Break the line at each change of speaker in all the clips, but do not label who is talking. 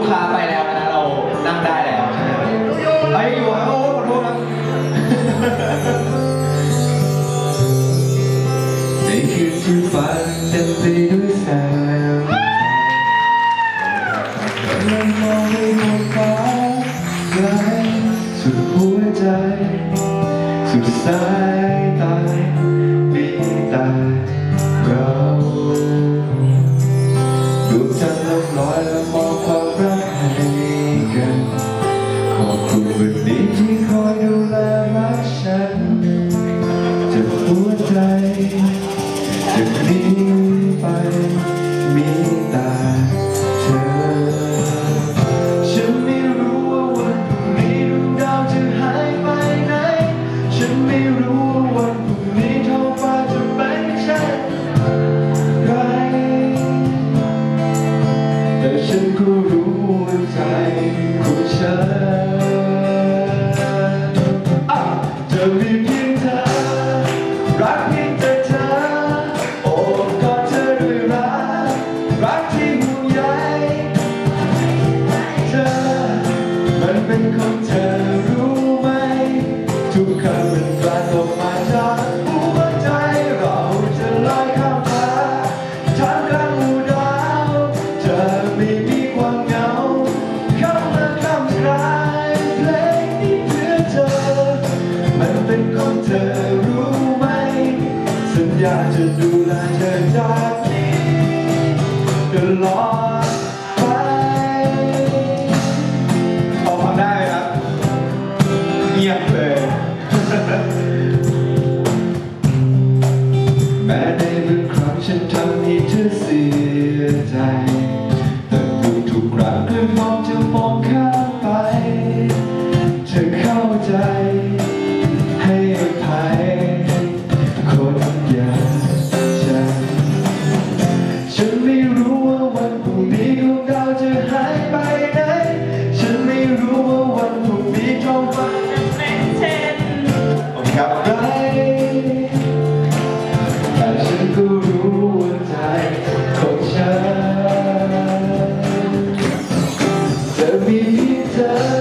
ูกค้าไปแล้วนะเรานั่งได้แล้วไปอยู่ครับโอ้ขอโทษครับในคืนที่ฝนเต็มไปด้วยแสงเรามองไปบนฟ้าไกลสุดหัวใจ สุดสาย ฉันก็รู้ว่าใจของฉันจะมีเพียงเธอ รักเพียงแต่เธอ โอ้กอดเธอด้วยรัก รักที่ห่วงใยเธอ มันเป็นของเธอ ลอดไปพอทำได้ไหมครับเงียบเลย แม้ในบางครั้งฉันทำให้เธอเสียใจ แต่ทุกทุกครั้งก็ยองจะมองข้า ฉันก็รู้ว่าใจของฉันจะมีพียงเธอ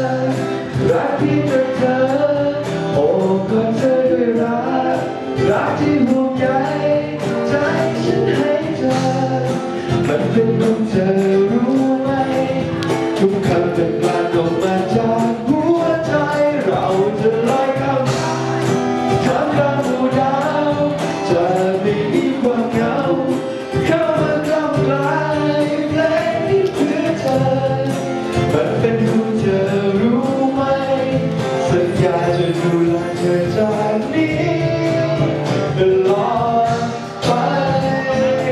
อจากนี้ตลอดไป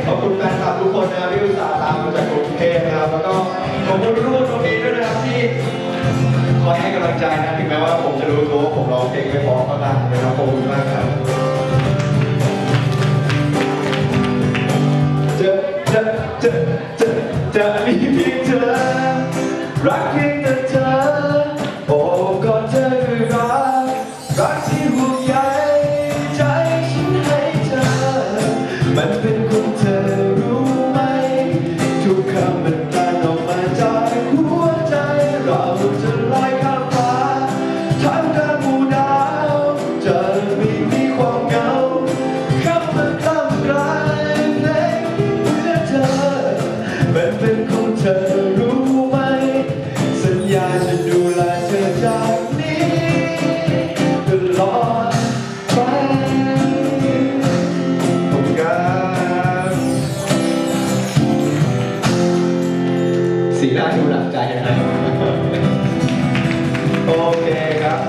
ขอบคุณแฟนคลับทุกคนนะที่อุตส่าห์ตามมาจากกรุงเทพนะครับแล้วก็ขอบคุณทุกคนตรงนี้ด้วยนะครับที่คอยให้กำลังใจนะถึงแม้ว่าผมจะรู้ตัวว่าผมร้องเพลงไม่พอก็ตามนะครับขอบคุณมากครับจะจะจะจะจะมีเพียงเธอรักเพียง มันเป็นของเธอรู้ไหม ทุกคำมันกลั่นออกมาจากหัวใจ เราจะลอยข้ามฟ้าท่ามกลางหมู่ดาวจะไม่มีความเหงาเข้ามาทำกลายเพลงเพื่อเธอ มันเป็นของเธอ สีหน้าดูหนักใจนะโอเคครับ